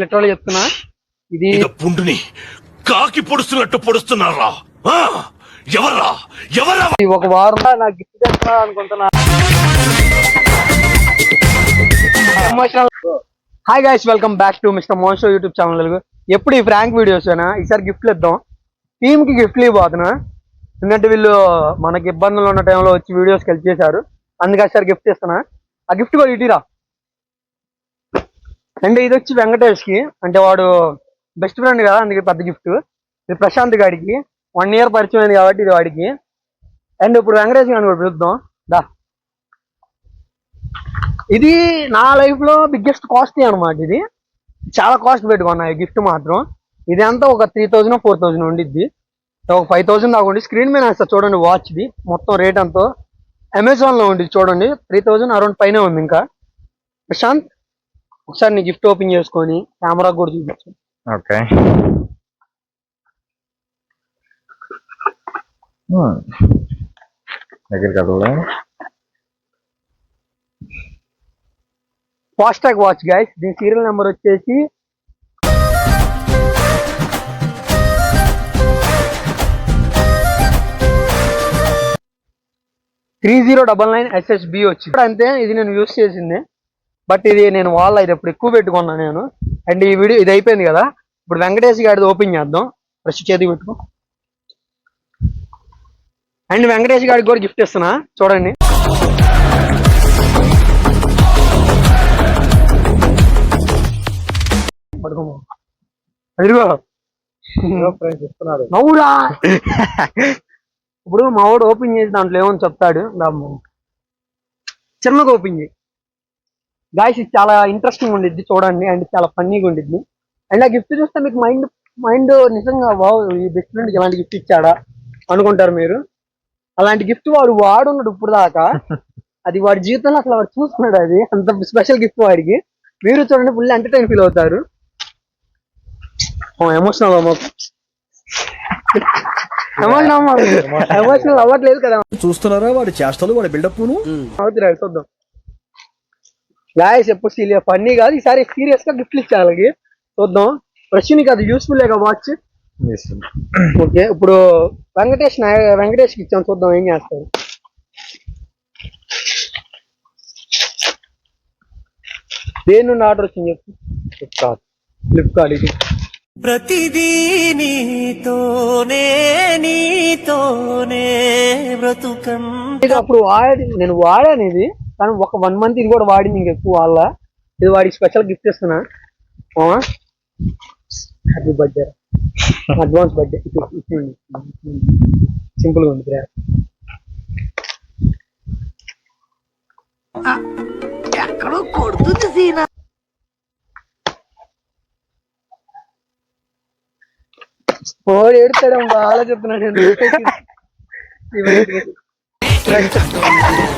Literal చెప్తున్నా? ఇది పుండుని కాకి పొడుస్తున్నట్టు పొడుస్తున్నారా? ఎవరా? ఇది ఒక వారం నాకు గిఫ్ట్ చేస్తున్నా అనుకుంటున్నా. Hi guys welcome back to mister Monsho YouTube channel ఎప్పుడు ఈ ఫ్రాంక్ వీడియోస్ అయినా ఈసారి గిఫ్ట్లు ఇద్దాం. టీమ్కి గిఫ్ట్లు ఇవ్వబోతున్నా ఎందుకంటే వీళ్ళు మనకి ఇబ్బందులు ఉన్న టైంలో వచ్చి వీడియోస్కి హెల్ప్ చేశారు. అందుకే ఈసారి గిఫ్ట్ ఇస్తున్నా. ఆ గిఫ్ట్ కూడా ఇటీరా? అండ్ ఇది వచ్చి వెంకటేష్కి అంటే వాడు బెస్ట్ ఫ్రెండ్ కదా అందుకే పెద్ద గిఫ్ట్ ఇది ప్రశాంత్ గాడికి. వన్ ఇయర్ పరిచయం అయింది కాబట్టి ఇది వాడికి. అండ్ ఇప్పుడు వెంకటేష్ గారిని కూడా పిలుద్దాం. దా. ఇది నా లైఫ్లో బిగ్గెస్ట్ కాస్ట్ అన్నమాట ఇది. చాలా కాస్ట్ పెట్టుకున్నా ఈ గిఫ్ట్ మాత్రం. ఇది అంతా ఒక త్రీ థౌజండ్ ఫోర్ థౌజండ్ ఉండిద్ది. ఒక ఫైవ్ థౌసండ్ దాకా ఉండి స్క్రీన్ మీద వేస్తా చూడండి వాచ్ ది. మొత్తం రేట్ అంతా అమెజాన్లో ఉంది చూడండి. త్రీ థౌజండ్ అరౌండ్ పైన ఉంది ఇంకా. ప్రశాంత్ ఒకసారి నీ గిఫ్ట్ ఓపెన్ చేసుకొని కెమెరా కూడా చూపించు. ఓకే. దగ్గరికి కదా ఫాస్ట్ ట్రాక్ వాచ్ గైస్ దీని సీరియల్ నెంబర్ వచ్చేసి three zero double nine SSB వచ్చి అంతే ఇది నేను యూస్ చేసింది. బట్ ఇది నేను వాళ్ళ ఇది ఇప్పుడు ఎక్కువ పెట్టుకున్నా నేను. అండ్ ఈ వీడియో ఇది అయిపోయింది కదా? ఇప్పుడు వెంకటేష్ గారిది ఓపెన్ చేద్దాం. ఫ్రెష్ చేతికి పెట్టుకో. అండ్ వెంకటేష్ గారికి కూడా గిఫ్ట్ ఇస్తున్నా. చూడండి. అదిగో. నవ్వురా. ఇప్పుడు మా వాడు ఓపెన్ చేసి దాంట్లో ఏమని చెప్తాడు? చిన్నగా ఓపెన్ చేయి. గాయస్ ఇది చాలా ఇంట్రెస్టింగ్ ఉండిద్ది చూడండి అండ్ చాలా ఫన్నీగా ఉండిద్ది. అండ్ ఆ గిఫ్ట్ చూస్తే మీకు మైండ్ మైండ్ నిజంగా వావ్ ఈ బెస్ట్ ఫ్రెండ్కి ఇలాంటి గిఫ్ట్ ఇచ్చాడా అనుకుంటారు మీరు. అలాంటి గిఫ్ట్ వాడు వాడున్నాడు ఇప్పుడు దాకా అది వాడి జీవితంలో అసలు వాడు చూసుకున్నాడు అది. అంత స్పెషల్ గిఫ్ట్ వాడికి. మీరు చూడండి ఫుల్ ఎంటర్టైన్ ఫీల్ అవుతారు. ఎమోషనల్ ఎమోషనల్ ఎమోషనల్ అవ్వట్లేదు కదా. చూస్తున్నారా వాడి చేష్టలు వాడి బిల్డప్ను అవుతుంది చూద్దాం. గాయస్ ఎప్పుడు సీరియస్ ఫన్నీ కాదు ఈసారి సీరియస్గా గిఫ్ట్లు ఇచ్చారు వాళ్ళకి. చూద్దాం. ప్రశ్నకి అది యూస్ఫుల్ లేక వాచ్ ఓకే ఇప్పుడు వెంకటేష్ నాయ- వెంకటేష్కి ఇచ్చాం చూద్దాం ఏం చేస్తారు. దేని నుండి ఆర్డర్ వచ్చింది చెప్పు. ఫ్లిప్కార్ట్ ఫ్లిప్కార్ట్ ఇది. ప్రతిదీ నీతోనే నీతోనే బ్రతుకం. ఇది అప్పుడు వాడి నేను వాడాను ఇది. కానీ ఒక వన్ మంత్ ఇది కూడా వాడింది ఇంక ఎక్కువ వాళ్ళ. ఇది వాడికి స్పెషల్ గిఫ్ట్ ఇస్తున్నా హ్యాపీ బర్త్డే అడ్వాన్స్ బర్త్డే సింపుల్గా ఉంది ప్రేయర్ వాడు ఏడుతాడు బాగా చెప్తున్నాడు.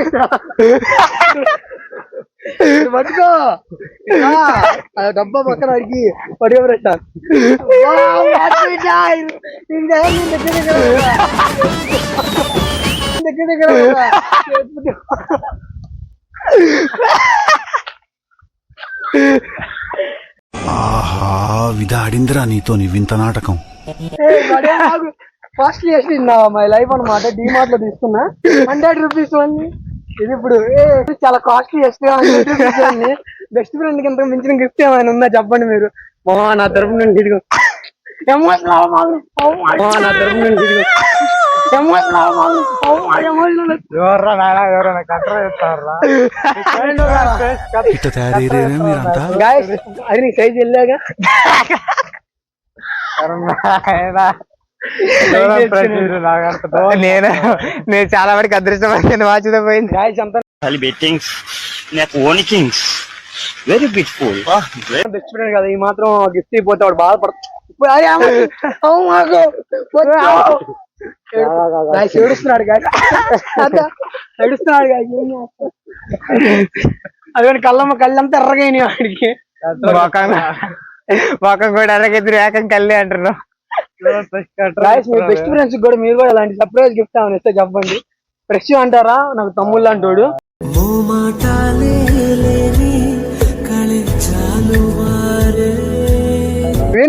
పట్టుకో. డబ్బా పక్కన అడిగి పడిగా పెట్టా దగ్గర దగ్గర ఉన్నా. ఆహా విధాడిందిరా నీతో నీ వింత నాటకం. ఫస్ట్ చేసి మై లైఫ్ అన్నమాట. డిమార్ట్లో తీసుకున్నా. హండ్రెడ్ రూపీస్ ఓన్లీ ఇది ఇప్పుడు చాలా కాస్ట్లీ చేస్తే బెస్ట్ ఫ్రెండ్ కింద మించిన గిఫ్ట్ ఏమైనా ఉందా చెప్పండి మీరు? మా నా తరపు నుండి ఇదిగో. నా తరపు నుండి ఇదిగో. అది సైజ్ వెళ్ళాగా. నేను నేను చాలా వరకు అదృష్టమైన వాచ్తో పోయింది. ఖాళీ బెట్టింగ్స్ నాకు ఓని కింగ్స్ వెరీ బ్యూటిఫుల్ బెస్ట్ ఫ్రెండ్ కదా ఈ మాత్రం గిఫ్ట్ ఇవ్వకపోతే వాడు బాధపడతాడు. ఏడుస్తున్నాడు ఏడుస్తున్నాడు? అదిగోని కళ్ళమ్మ కళ్ళంతా ఎర్రగైనాయి వాడికి. మొఖం కూడా అరగెదురు ఏకం కళ్ళే అంటున్నావు గాయస్ మీ బెస్ట్ ఫ్రెండ్స్ కూడా మీరు కూడా ఇలాంటి సర్ప్రైజ్ గిఫ్ట్ ఏమైనా ఇస్తే చెప్పండి. ఫ్రెష్ అంటారా? నాకు తమ్ముళ్ళు అంటాడు.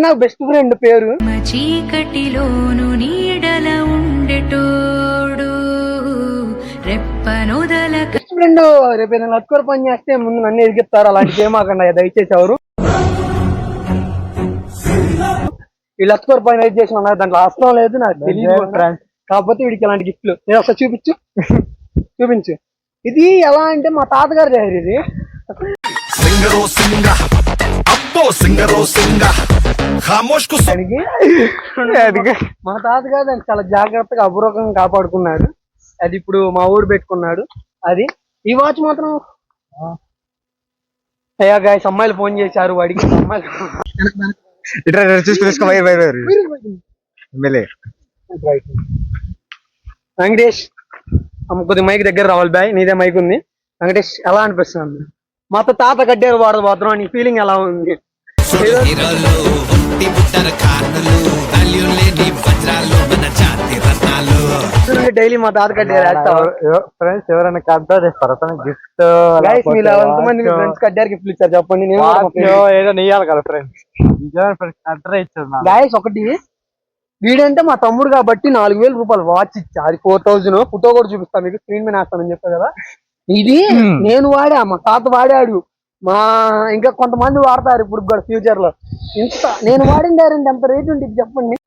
నాకు బెస్ట్ ఫ్రెండ్ పేరు. చీకటిలోను నీడల ఉండెటోడు. రెప్పనొదలక బెస్ట్ ఫ్రెండ్ రేపు ఏదైనా లత్కోర పని చేస్తే ముందు నన్ను ఎదిగిస్తారు. అలాంటి చేయమాకండి దయచేసి ఎవరు? ఈ లత్కోర పని ఏది చేసిన దాంట్లో అవసరం లేదు నాకు తెలియదు. కాకపోతే వీడికి ఇలాంటి గిఫ్ట్లు నేను ఒకసారి చూపించు. చూపించు. ఇది ఎలా అంటే మా తాతగారి దగ్గర ఇది. మా తాతగారు దాన్ని చాలా జాగ్రత్తగా అపూర్వకంగా కాపాడుకున్నాడు. అది ఇప్పుడు మా ఊరు పెట్టుకున్నాడు. అది. ఈ వాచ్ మాత్రం అయ్యా గాయస్ అమ్మాయిలు ఫోన్ చేశారు వాడికి అమ్మాయిలు ఇట్లా ఎమ్మెల్యే. వెంకటేష్ అమ్మ కొద్ది మైక్ దగ్గర రావాలి బాయ్ నీదే మైక్ ఉంది. వెంకటేష్ ఎలా అనిపిస్తుంది మాతో తాత కట్టారు వాడబోతున్నాం నీ ఫీలింగ్ ఎలా ఉంది? వజ్రాలు మన జాతి రత్నాలు డైలీ మా తాత కట్టారు ఫ్రెండ్స్ ఎవరైనా కబ్జా చేస్తారా గిఫ్ట్ గైస్ మీలో ఎంతమంది మీ ఫ్రెండ్స్ కట్టారు గిఫ్ట్లు ఇచ్చారు చెప్పండి నేను కూడా మా friends. ఏదో నెయ్యాలి కదా ఫ్రెండ్స్ ఫ్రెండ్స్ అడ్రస్ ఇచ్చారు గాయస్ ఒకటి వీడంటే మా తమ్ముడు కాబట్టి నాలుగు వేల రూపాయలు వాచ్ ఇచ్చా. అది ఫోర్ థౌజండ్ ఫోటో కూడా చూపిస్తాను మీకు స్క్రీన్ మీద వేస్తానని చెప్పా కదా. ఇది నేను వాడా మా తాత వాడాడు. మా ఇంకా కొంతమంది వాడతారు ఇప్పుడు కూడా ఫ్యూచర్లో. ఇంత నేను వాడిన డైరెంట్ ఎంత రేట్ ఉంటుంది చెప్పండి?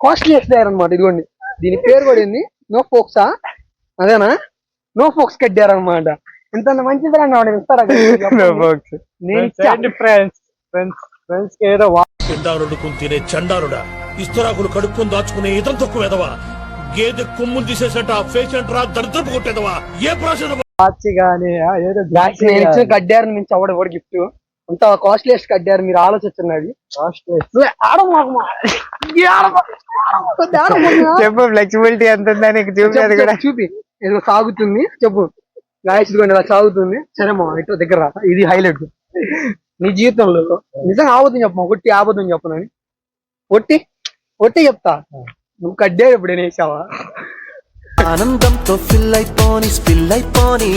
కాస్ట్లీ డైర్ అనమాట ఇదిగోండి. దీని పేరు కూడా ఏంది? నో ఫోక్సా అదేనా? నో ఫోక్స్ కట్టారు అనమాట ఇంత మంచి బ్రాండ్ వాడు ఇస్తారా? నేను ఇచ్చా. ఫ్రెండ్స్ ఫ్రెండ్స్ ఫ్రెండ్స్ ఏదో పిండారుడుకుని తినే చండారుడా. ఇస్తరాకులు కడుక్కొని దాచుకునే ఇతం తక్కువ ఎదవా గేదె కొమ్ములు తీసేసట పేషెంట్ రా దరిద్రపు కొట్టేదవా? ఏ ప్రాసన వాచ్ గానీ ఆ, ఏదో Guys, నేను ఇచ్చిన కడ్డారు నుంచి అవడం కూడా గిఫ్ట్ అంత కాస్ట్లీయెస్ట్ కడ్డారు మీరు ఆడమా. చెప్పు ఫ్లెక్సిబిలిటీ ఎంత ఉందని నీకు కూడా చూపి. ఏదో సాగుతుంది. చెప్పు. గాయస్ ఇదిగోండి ఇలా సాగుతుంది. సరే మా ఇట్లా దగ్గర రా. ఇది హైలైట్ నీ జీవితంలో నిజంగా ఆబద్ధం చెప్పమా కొట్టి ఆబద్ధం చెప్పనని ఒట్టి ఒట్టి చెప్తా. నువ్వు కడ్డారు ఎప్పుడు వేసావా? ఆనందంతో ఫిల్ అయిపోని స్పిల్ అయిపోని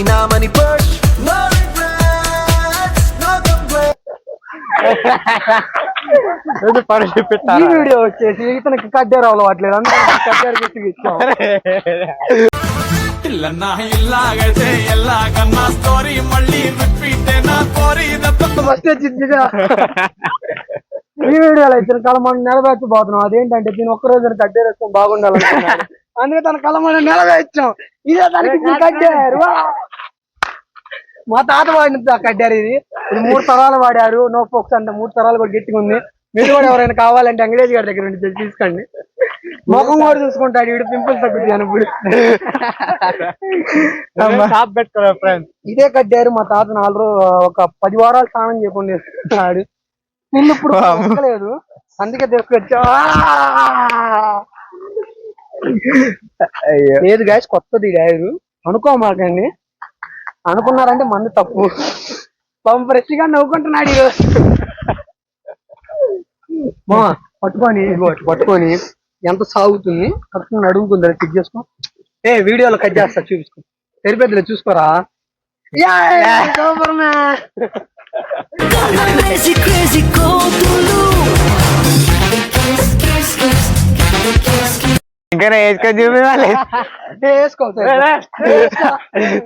పని ఈ చూపిస్తారా వీడియో వచ్చేసి ఇతనికి కడ్డారు అవ్వట్లేదు అందరూ కడ్డారు పెట్టి ఇచ్చాం. ఫస్ట్ వచ్చింది ఈ వీడియోలో ఇతను కలమని నిలబెట్టబోతున్నాం. అదేంటంటే దీని ఒక్క రోజు కట్టేరేస్తాం బాగుండాలనుకున్నాడు అందుకే తన కలమని నిలబెట్టాం. ఇదే దానికి ఇప్పుడు కట్టారు! మా తాత వాడిన కట్టారు ఇది. ఇది మూడు తరాలు వాడారు. నో ఫోక్స్ అంటే మూడు తరాలు కూడా గట్టిగా ఉంది. మీరు కూడా ఎవరైనా కావాలంటే అంగ్రేజ్ గారి దగ్గర నుంచి తీసుకోండి. ముఖం కూడా చూసుకుంటాడు. వీడు పింపుల్స్ తగ్గుతాయి ఇప్పుడు. ఇదే కట్టారు మా తాత నాలుగు ఒక పది వారాలు స్నానం చేయకుండా నిన్ను ఇప్పుడు లేదు అందుకే తీసుకొచ్చా అయ్యో. లేదు గాయస్ కొత్తది డైరు అనుకోమాకండి. అనుకున్నారంటే మంది తప్పు. పాపం ఫ్రెష్గా నవ్వుకుంటున్నాడు ఈరోజు. మా పట్టుకొని పట్టుకొని ఎంత సాగుతుంది? కరెక్ట్ అడుగుతుంది చెక్ చేసుకో. ఏ వీడియోలో కట్ చేస్తా చూపించుకో. తెరిపెద్దలే చూసుకోరా? సూపర్ మ్యాన్ crazy crazy కోతులు ఇంకా చూపించాలి వేసుకో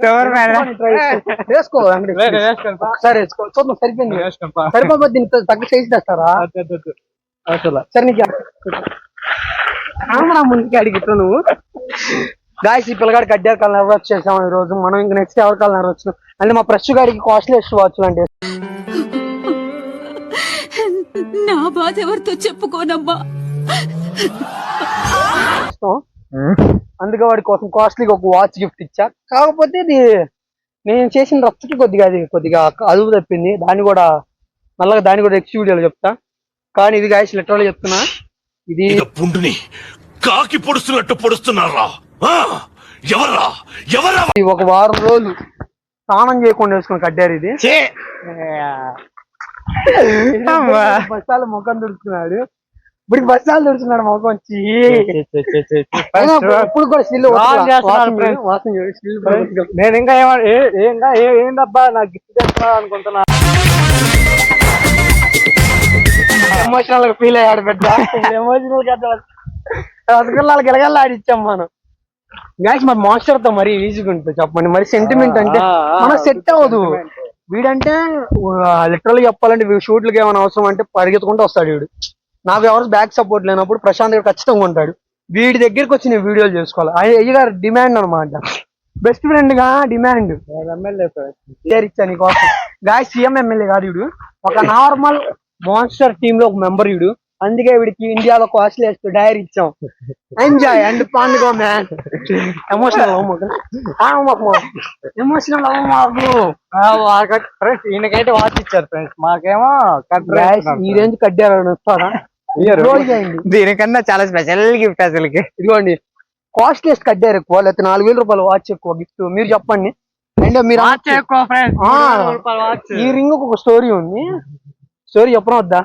సూపర్ మ్యాన్ వేసుకో. వెంకటేష్. ఒకసారి వేసుకో. చూద్దాం సరిపోయింది. సరిపోతే దీనికి తగ్గ తెస్తారా? అసలు సరే నీకు ఆమరా ముందుకి అడిగిట్టు నువ్వు. గాయస్ ఈ పిల్లగాడికి అడ్డారు కాలం ఎవరు వచ్చేసాం ఈ రోజు మనం ఇంక నెక్స్ట్ ఎవరి కాలం ఎవరు వచ్చినాం? అంటే మా ఫ్రెష్ గాడికి కాస్ట్లీ వాచ్ అంటే నా బాధ ఎవరితో చెప్పుకోనమ్మా? అందుకే వాడి కోసం కాస్ట్లీగా ఒక వాచ్ గిఫ్ట్ ఇచ్చా. కాకపోతే ఇది నేను చేసిన రచ్చకి కొద్దిగా అది కొద్దిగా అదుపు తప్పింది. దాన్ని కూడా మళ్ళీ దాన్ని కూడా నెక్స్ట్ వీడియోలో చెప్తా. కానీ ఇది గాయస్ లిటరల్ చెప్తున్నా. ఇది పుండుని కాకి పొడుస్తున్నట్టు పొడుస్తున్నారా? ఎవరా? ఈ ఒక వారం రోజులు. స్నానం చేయకుండా వేసుకుని కట్టారు ఇది. బస్తాలు ముఖం దుడుకున్నాడు ఇప్పుడు బస్ చాలు తుడుచున్నాడు మొఖం. వచ్చి ఇప్పుడు కూడా స్టిల్ నేను ఇంకా ఏమ ఏ- ఏ- ఇంకా ఏ- ఏందబ్బా నాకు గిఫ్ట్ చేస్తున్నా అనుకుంటున్నా. ఎమోషనల్గా ఫీల్ అయ్యాడు పెద్ద ఎమోషనల్ గా రసగుల్లాలు గిలగల్లా ఆడిచ్చాం మనం. గాయస్ మరి మాస్టర్తో మరి ఈజీగా ఉంటుంది చెప్పండి. మరి సెంటిమెంట్ అంటే మనకు సెట్ అవ్వదు. వీడంటే లిటరల్ చెప్పాలంటే షూట్లకి ఏమైనా అవసరం అంటే పరిగెత్తుకుంటూ వస్తాడు వీడు. నాకు ఎవరు బ్యాక్ సపోర్ట్ లేనప్పుడు ప్రశాంత్ గారు ఖచ్చితంగా ఉంటాడు. వీడి దగ్గరికి వచ్చి నేను వీడియోలు చేసుకోవాలి. ఆయన అయ్యగారు డిమాండ్ అనమాట బెస్ట్ ఫ్రెండ్గా డిమాండ్. ఇచ్చా నీకోసం. గాయ సీఎం ఎమ్మెల్యే కాదు వీడు. ఒక నార్మల్ మాన్స్టర్ టీమ్లో ఒక మెంబర్ వీడు. అందుకే వీడికి ఇండియాలో కాస్ట్లీ డైరీ ఇచ్చాం. ఎంజాయ్ అండ్ పండుగ మ్యాన్ ఎమోషనల్ ఎమోషనల్ ఫ్రెండ్స్ ఈయనకైతే వాచ్ ఇచ్చారు ఫ్రెండ్స్. మాకేమో ఈ రేంజ్ కట్టారని వస్తారా? దీనికన్నా చాలా స్పెషల్ గిఫ్ట్ అసలుకి. ఇదిగోండి. కాస్ట్లీస్ట్ కట్టారు ఎక్కువ. లేకపోతే నాలుగు వేల రూపాయలు వాచ్ ఎక్కువ గిఫ్ట్ మీరు చెప్పండి. అండ్ మీరు ఈ రింగ్ ఒక స్టోరీ ఉంది. స్టోరీ చెప్పడం వద్దా?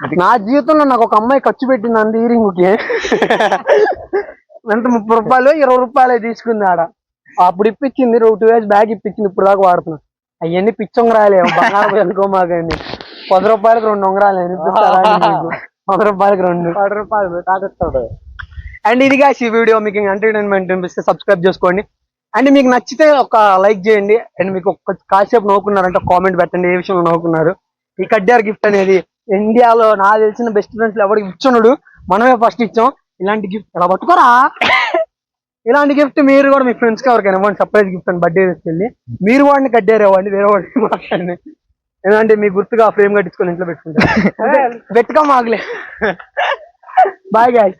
నా జీవితంలో నాకు ఒక అమ్మాయి ఖర్చు పెట్టింది అంది ఈ రింగ్కి ఎంత? ముప్పై రూపాయలు ఇరవై రూపాయలు తీసుకుంది ఆడ. అప్పుడు ఇప్పించింది టూ ఇయర్స్ బ్యాగ్ ఇప్పించింది ఇప్పుడు దాకా వాడుతున్నా. అవన్నీ పిచ్చొంగరాలే బంగారం అనుకో మాకండి. పది రూపాయలకు రెండు ఉంగరాలు పది రూపాయలకు రెండు. పది రూపాయలు తాగిస్తాడు అండ్ ఇదిగా ఈ వీడియో మీకు ఎంటర్టైన్మెంట్ అనిపిస్తే సబ్స్క్రైబ్ చేసుకోండి. అండ్ మీకు నచ్చితే ఒక లైక్ చేయండి. అండ్ మీకు ఒక కాసేపు నవ్వుకున్నారంటే కామెంట్ పెట్టండి ఏ విషయంలో నవ్వుకున్నారు. ఈ కడ్డార్ గిఫ్ట్ అనేది ఇండియాలో నాకు తెలిసిన బెస్ట్ ఫ్రెండ్స్ ఎవరికి ఇచ్చున్నాడు మనమే ఫస్ట్ ఇచ్చాం. ఇలాంటి గిఫ్ట్ ఇలా పట్టుకోరా? ఇలాంటి గిఫ్ట్ మీరు కూడా మీ ఫ్రెండ్స్కి ఎవరికైనా ఇవ్వండి. సర్ప్రైజ్ గిఫ్ట్ అని బర్త్డే తీసుకెళ్ళి. మీరు వాడిని కడ్డారు ఇవ్వండి వేరే వాడిని మాట్లాడండి ఎందుకంటే మీ గుర్తుగా ఫ్రేమ్ కట్టించుకొని ఇంట్లో పెట్టుకుంటారు బెట్టుగా మాగలే బాయ్ గాయ్